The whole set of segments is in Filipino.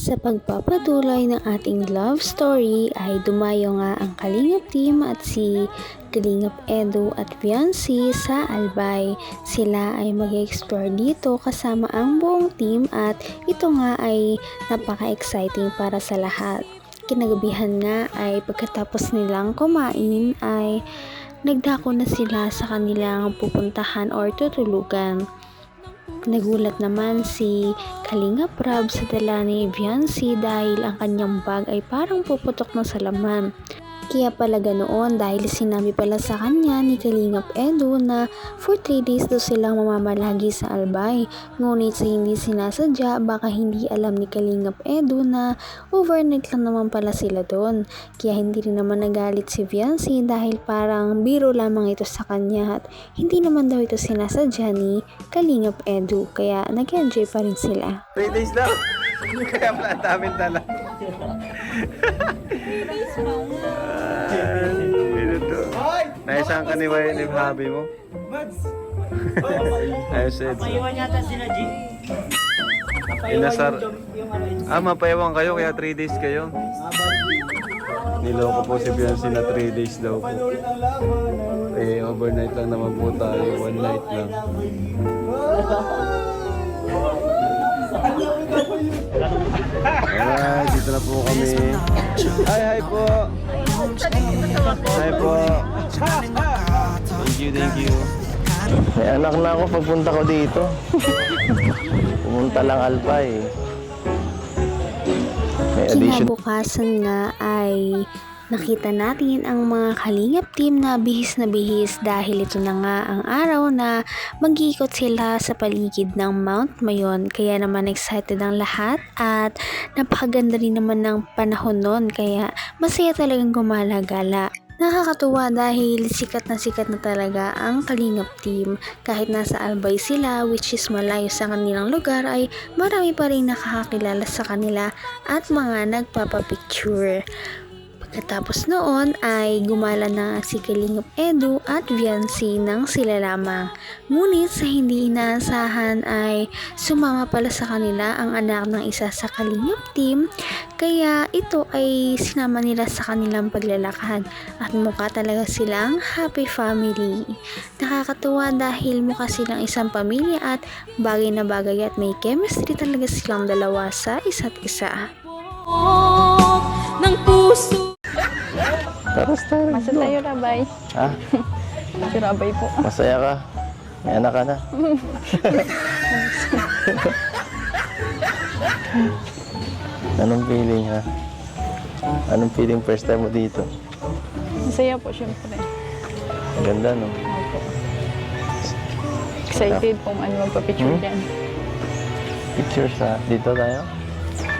Sa pagpapatuloy ng ating love story ay dumayo nga ang Kalingap team at si Kalingap Edu at Viancy sa Albay. Sila ay mag-explore dito kasama ang buong team at ito nga ay napaka-exciting para sa lahat. Kinagabihan nga ay pagkatapos nilang kumain ay nagdako na sila sa kanilang pupuntahan or tutulugan. Nagulat naman si Kalinga Prab sa dala ni Viancy dahil ang kanyang bag ay parang puputok na sa laman. Kaya pala ganoon dahil sinabi pala sa kanya ni Kalingap Edu na for 3 days daw silang mamamalagi sa Albay. Ngunit sa hindi sinasadya, baka hindi alam ni Kalingap Edu na overnight lang naman pala sila doon. Kaya hindi rin naman nagalit si Viancy dahil parang biro lamang ito sa kanya at hindi naman daw ito sinasadya ni Kalingap Edu. Kaya nag-enjoy pa rin sila. 3 days lang. Kaya pala ang daming dala. Ay, Ano to? Naisahan ka ni Wayne yung hobby mo? Ayos Ed. Iwan yata sila, G. Inasar. Ah, mapayawang kayo kaya 3 days kayo. Niloko po si Beyonce na 3 days daw po. Eh, overnight lang naman po tayo. One night lang. Alright, dito na po kami. Hi, hi po. Hi po. Thank you, thank you. May anak na ako pagpunta ko dito. Pumunta lang Alpay. May addition. Kinabukasan nga ay nakita natin ang mga kalingap team na bihis na bihis dahil ito na nga ang araw na mag-iikot sila sa paligid ng Mount Mayon. Kaya naman excited ang lahat at napakaganda rin naman ng panahon nun kaya masaya talagang gumala-gala. Nakakatuwa dahil sikat na sikat na talaga ang Kalingap team. Kahit nasa Albay sila which is malayo sa kanilang lugar ay marami pa rin nakakakilala sa kanila at mga nagpapapicture. Pagkatapos noon ay gumala na si Kalingap Edu at Viancy ng sila lamang. Ngunit sa hindi inaasahan ay sumama pala sa kanila ang anak ng isa sa Kalingap team kaya ito ay sinama nila sa kanilang paglalakad at mukha talaga silang happy family. Nakakatuwa dahil mukha silang isang pamilya at bagay na bagay at may chemistry talaga silang dalawa sa isa't isa. ng puso Taras tayo. Masa tayo rabay. Ha? Si rabay po. Masaya ka? May anak ka na? Anong feeling ha? Anong feeling first time mo dito? Masaya po syempre. Ang ganda no? Excited po ano magpa-picture Hmm? dyan. Pictures ha? Dito tayo?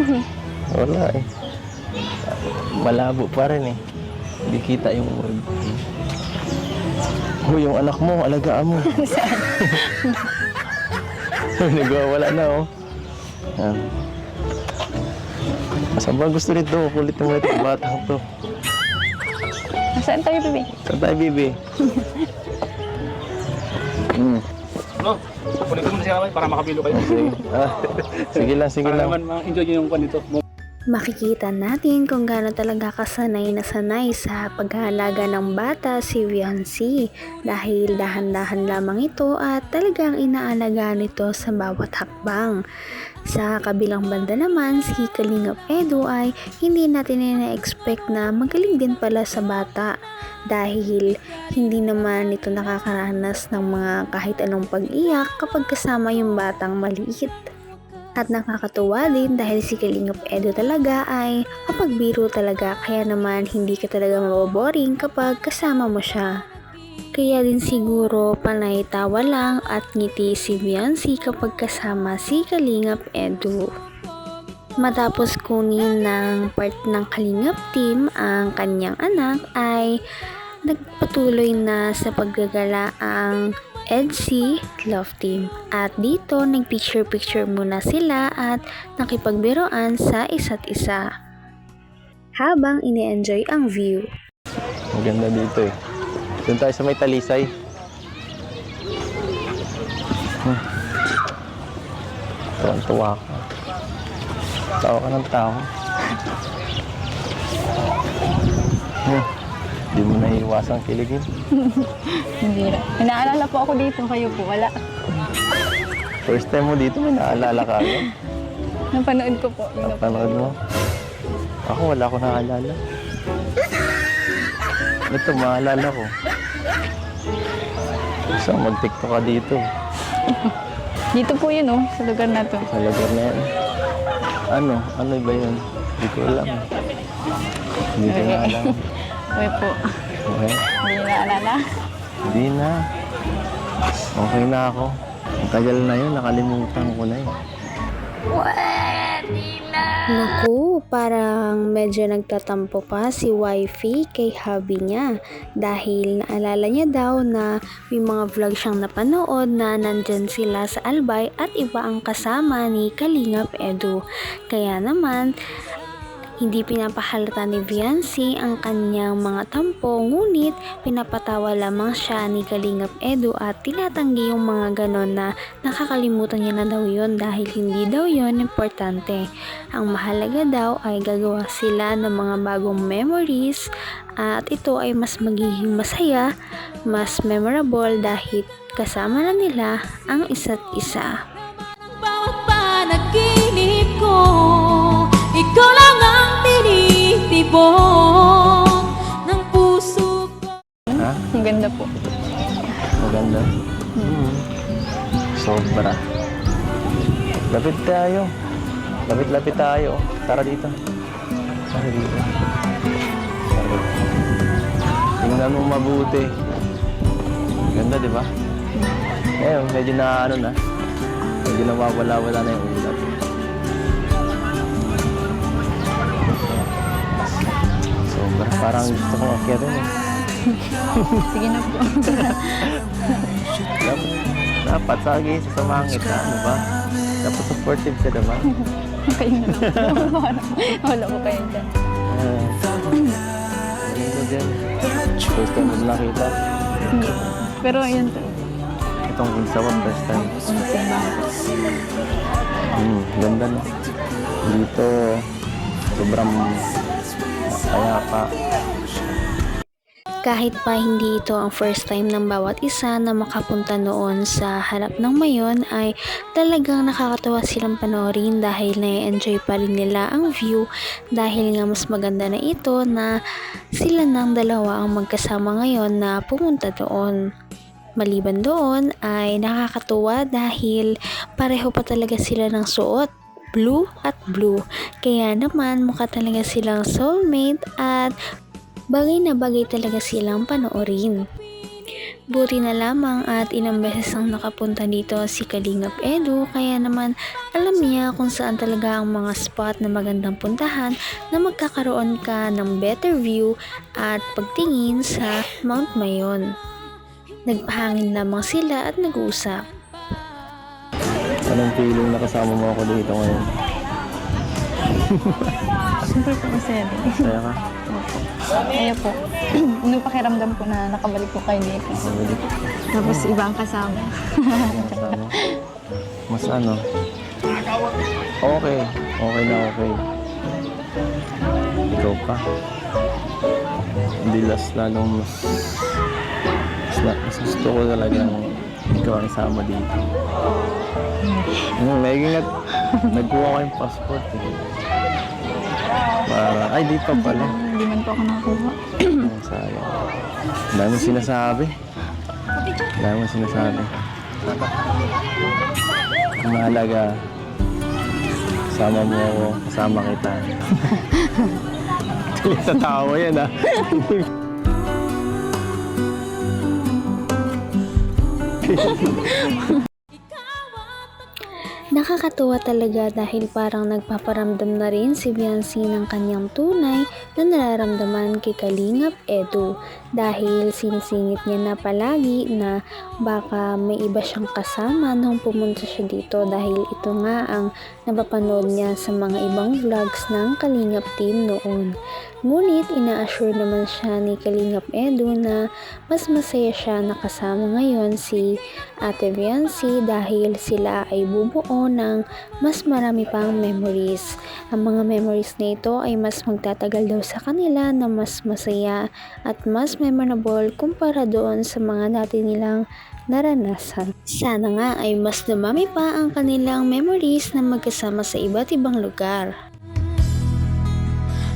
Wala eh. Malabo pa rin eh. Hindi kita yung word. Oh, yung anak mo, alagaan mo. Nagwawala na oh. Yan. Saan ba gusto nito? Kulit mo ito, batang to. Nasaan tayo, bebe? Saan tayo, bibi? Hmm. No, kunin ko muna siya kamay para makapilo kayo. Sige. Ah, sige lang, sige Para lang. naman ma-enjoy nyo yung kwan nito. Makikita natin kung gaano talaga kasanay na sanay sa paghahalaga ng bata si Viancy dahil dahan-dahan lamang ito at talagang inaalaga nito sa bawat hakbang. Sa kabilang banda naman, si Kalingap Edu ay hindi natin na-expect na magaling din pala sa bata dahil hindi naman ito nakakaranas ng mga kahit anong pag-iyak kapag kasama yung batang maliit. At nakakatuwa din dahil si Kalingap Edo talaga ay mapagbiro talaga kaya naman hindi ka talaga maboboring kapag kasama mo siya. Kaya din siguro panay tawa lang at ngiti si Viancy kapag kasama si Kalingap Edu. Matapos kunin ng part ng Kalingap team ang kanyang anak ay nagpatuloy na sa paggagala ang EDC Love Team. At dito, nagpicture-picture muna sila at nakipagbiroan sa isa't isa. Habang ini-enjoy ang view. Ang ganda dito eh. Doon tayo sa may talisay. Hmm. Tuwan-tuwa ka. Tawa ka ng tao. Hmm. Di mo naiiwasang kiligin. Hindi na. Inaalala po ako dito, kayo po, wala. First time mo dito, may naalala ka agad. Napanood ko po. Yun na po. Napanood mo? Ako, wala ko naalala. Ito, maalala ko. Gusto mag-tiktok ka dito. Dito po yun, oh, sa lugar na to. Sa lugar na yan. Ano? Ano ba yun? Hindi ko alam. Hindi ko na alam. Okay po. Okay? Hindi na naalala. Hindi na. Okay na ako. Ang tagal na yun. Nakalimutan ko na yun. Naku, parang medyo nagtatampo pa si wifey kay hubby niya dahil naalala niya daw na may mga vlog siyang napanood na nandyan sila sa Albay at iba ang kasama ni Kalingap Edu. Kaya naman, hindi pinapahalata ni Viancy ang kanyang mga tampo ngunit pinapatawa lamang siya ni Kalingap Edu at tinatanggi yung mga ganon na nakakalimutan niya na daw yun dahil hindi daw yun importante. Ang mahalaga daw ay gagawa sila ng mga bagong memories at ito ay mas magiging masaya, mas memorable dahil kasama na nila ang isa't isa. Bawat panaginip ko tinitibok Ng puso ko Ha? Ang ganda po. Maganda. Hmm. Sobra. Lapit tayo. Lapit-lapit tayo. Tara dito. Tara dito. Tara dito. Tingnan mo mabuti. Ganda, di ba? Eh, medyo na ano na. Medyo nawawala-wala na yung ulap. Parang gusto kong akyarin eh. Sige na po. Dapat, dapat lagi sasamahan kita, ano ba? Dapat supportive ka naman. kayo na lang po. wala po kayo dyan. Uh, din? First time mo nakita. Pero ayun to. Itong insa ko, first time. Hmm, ganda no. Dito, sobrang kaya pa. Kahit pa hindi ito ang first time ng bawat isa na makapunta noon sa harap ng mayon ay talagang nakakatawa silang panoorin dahil na-enjoy pa rin nila ang view dahil nga mas maganda na ito na sila ng dalawa ang magkasama ngayon na pumunta doon. Maliban doon ay nakakatuwa dahil pareho pa talaga sila ng suot blue at blue. Kaya naman mukha talaga silang soulmate at bagay na bagay talaga silang panoorin. Buti na lamang at ilang beses ang nakapunta dito si Kalingap Edu kaya naman alam niya kung saan talaga ang mga spot na magandang puntahan na magkakaroon ka ng better view at pagtingin sa Mount Mayon. Nagpahangin lamang sila at nag-uusap. Anong feeling na kasama mo ako dito ngayon? Siyempre po masaya din. Kaya ka? Kaya po. Ano pakiramdam po na nakabalik po kayo dito. Mabalik. Tapos iba ang kasama. Mas ano? Mas ano? Okay. Okay na okay. Ikaw pa. Hindi last lalong mas... Mas, mas gusto ko talagang ikaw ang sama dito. Hmm, may ingat. Nagkuha ko yung passport. Eh. Para, ay, dito pala. Hindi man po ako nakakuha. Ang sayang. Ang dami sinasabi. Ang dami sinasabi. Ang mahalaga, kasama mo ako, kasama kita. Tuloy sa tawa yan ah. Nakakatuwa talaga dahil parang nagpaparamdam na rin si Biancy ng kanyang tunay na nararamdaman kay Kalingap Edu dahil sinisingit niya na palagi na baka may iba siyang kasama nung pumunta siya dito dahil ito nga ang napapanood niya sa mga ibang vlogs ng Kalingap team noon. Ngunit ina-assure naman siya ni Kalingap Edu na mas masaya siya nakasama ngayon si Ate Biancy dahil sila ay bubuo ng mas marami pang memories. Ang mga memories na ito ay mas magtatagal daw sa kanila na mas masaya at mas memorable kumpara doon sa mga dati nilang naranasan. Sana nga ay mas dumami pa ang kanilang memories na magkasama sa iba't ibang lugar.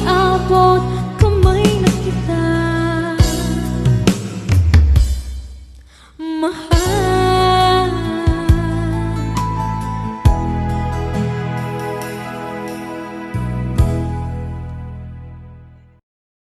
abot